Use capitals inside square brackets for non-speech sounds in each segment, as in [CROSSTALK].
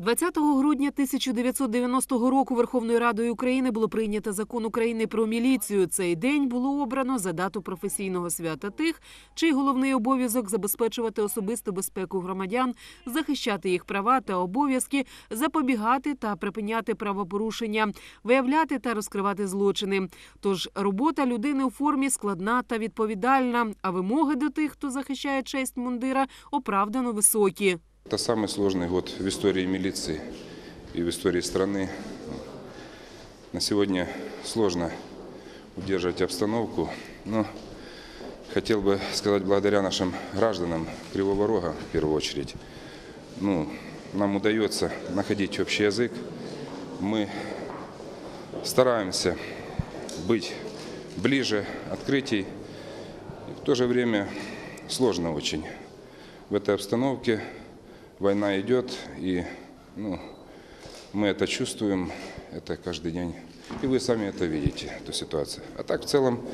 20 грудня 1990 року Верховною Радою України було прийнято закон України про міліцію. Цей день було обрано за дату професійного свята тих, чий головний обов'язок забезпечувати особисту безпеку громадян, захищати їх права та обов'язки, запобігати та припиняти правопорушення, виявляти та розкривати злочини. Тож робота людини у формі складна та відповідальна, а вимоги до тих, хто захищає честь мундира, оправдано високі. Это самый сложный год в истории милиции и в истории страны. На сегодня сложно удерживать обстановку, но хотел бы сказать благодаря нашим гражданам Кривого Рога в первую очередь. Ну, нам удается находить общий язык. Мы стараемся быть ближе открытий. И в то же время сложно очень. В этой обстановке война идет, и ну, мы это чувствуем, это каждый день. И вы сами это видите, эту ситуацию. А так в целом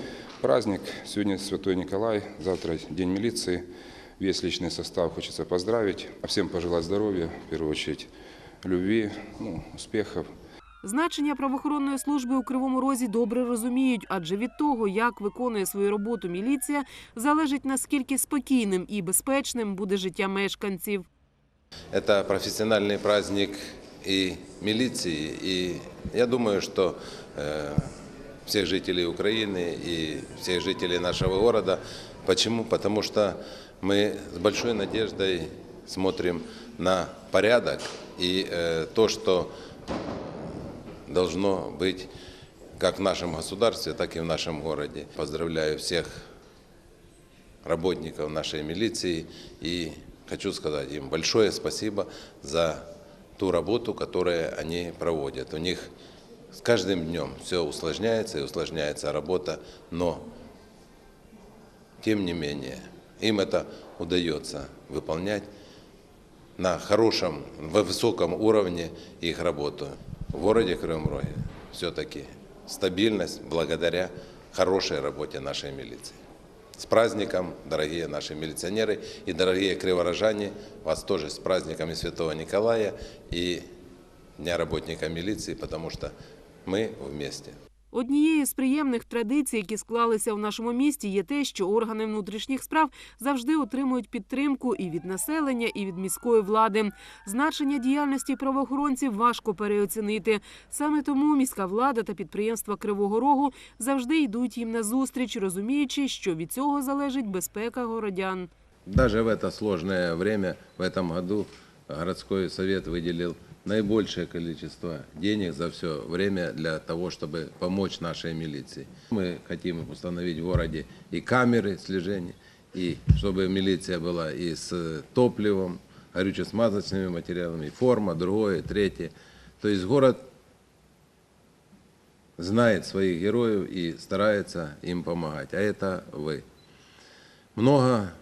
праздник. Сегодня Святой Николай, завтра День милиции. Весь личный состав хочется поздравить. А всем пожелать здоровья, в первую очередь, любви, ну, успехов. Значення правоохоронної служби у Кривому Розі добре розуміють, адже від того, як виконує свою роботу міліція, залежить наскільки спокійним і безпечним буде життя мешканців. Это профессиональный праздник и милиции, и я думаю, что э, всех жителей Украины и всех жителей нашего города. Почему? Потому что мы с большой надеждой смотрим на порядок и э, то, что должно быть как в нашем государстве, так и в нашем городе. Поздравляю всех работников нашей милиции и хочу сказать им большое спасибо за ту работу, которую они проводят. У них с каждым днем все усложняется и усложняется работа, но тем не менее им это удается выполнять на хорошем, в высоком уровне их работу. В городе Роге все-таки стабильность благодаря хорошей работе нашей милиции. С праздником, дорогие наши милиционеры и дорогие криворожане, вас тоже с праздниками Святого Николая и Дня работника милиции, потому что мы вместе. Однією з приємних традицій, які склалися в нашому місті, є те, що органи внутрішніх справ завжди отримують підтримку і від населення, і від міської влади. Значення діяльності правоохоронців важко переоцінити. Саме тому міська влада та підприємства Кривого Рогу завжди йдуть їм назустріч, розуміючи, що від цього залежить безпека городян. Даже в это сложное время, в этом году, городской совет выделил наибольшее количество денег за все время для того, чтобы помочь нашей милиции. Мы хотим установить в городе и камеры слежения, и чтобы милиция была и с топливом, горюче-смазочными материалами, форма, другое, третье. То есть город знает своих героев и старается им помогать. А это вы. Много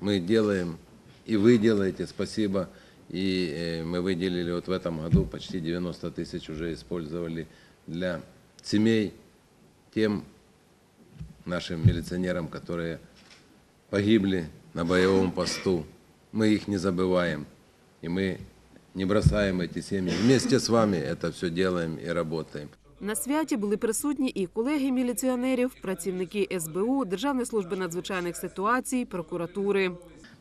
мы делаем, и вы делаете, спасибо. И э, мы выделили вот в этом году почти 90 тысяч уже использовали для семей тем нашим милиционерам, которые погибли на боевом посту. Мы их не забываем, и мы не бросаем эти семьи. Вместе с вами это все делаем и работаем. На святі були присутні і колеги міліціонерів, працівники СБУ, Державної служби надзвичайних ситуацій, прокуратури.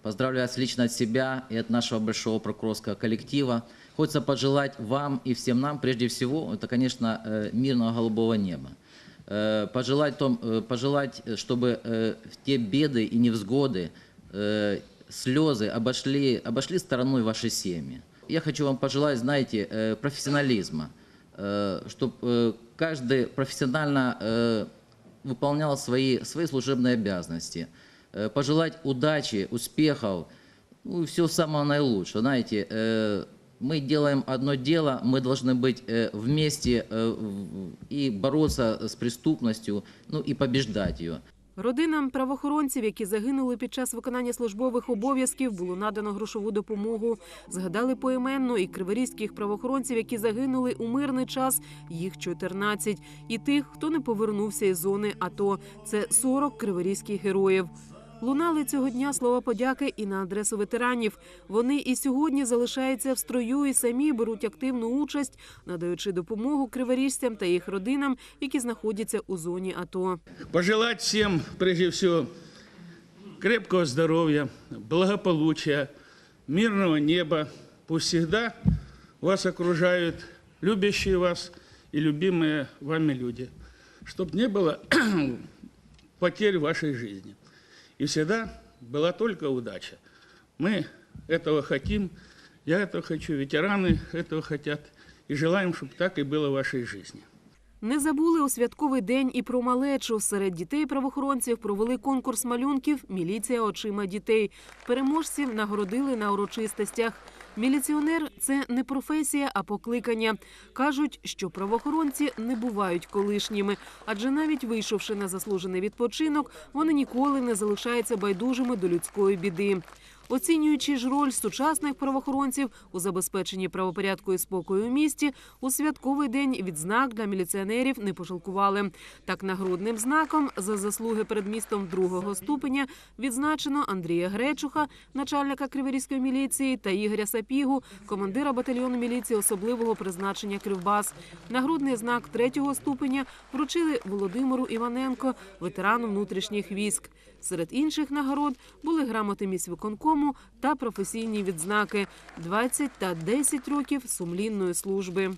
Поздравляю вас лично от себя и от нашего большого прокурорского коллектива. Хочется пожелать вам и всем нам, прежде всего, это, конечно, э, мирного голубого неба. Э, Пожелать, том, э, пожелать, чтобы те беды и невзгоды, слезы обошли, обошли стороной ваши семьи. Я хочу вам пожелать, знаете, профессионализма, чтобы каждый профессионально выполнял свои, свои служебные обязанности. Э, Пожелать удачи, успехов, ну и всего самого наилучшего. Знаете, э, мы делаем одно дело, мы должны быть э, вместе э, в- и бороться с преступностью, ну и побеждать ее. Родинам правоохоронців, які загинули під час виконання службових обов'язків, було надано грошову допомогу. Згадали поіменно і криворізьких правоохоронців, які загинули у мирний час. Їх 14. І тих, хто не повернувся із зони АТО. Це 40 криворізьких героїв. Лунали цього дня слова подяки і на адресу ветеранів. Вони і сьогодні залишаються в строю і самі беруть активну участь, надаючи допомогу криворіжцям та їх родинам, які знаходяться у зоні АТО. пожелать всем, прежде всего, крепкого здоровья, благополучия, мирного неба. Пусть всегда вас окружают любящие вас и любимые вами люди. Чтобы не было [CLEARS THROAT] потерь в вашей жизни. И всегда была только удача. Мы этого хотим, я этого хочу, ветераны этого хотят. И желаем, чтобы так и было в вашей жизни. Не забули у святковий день і про малечу. Серед дітей правоохоронців провели конкурс малюнків Міліція очима дітей. Переможців нагородили на урочистостях. Міліціонер це не професія, а покликання. кажуть, що правоохоронці не бувають колишніми, адже навіть вийшовши на заслужений відпочинок, вони ніколи не залишаються байдужими до людської біди. Оцінюючи ж роль сучасних правоохоронців у забезпеченні правопорядку і спокою у місті, у святковий день відзнак для міліціонерів не пожалкували. Так нагрудним знаком за заслуги перед містом другого ступеня відзначено Андрія Гречуха, начальника Криворізької міліції, та Ігоря Сапігу, командира батальйону міліції особливого призначення Кривбас. Нагрудний знак третього ступеня вручили Володимиру Іваненко, ветерану внутрішніх військ. Серед інших нагород були грамоти міськвиконкому та професійні відзнаки 20 та 10 років сумлінної служби.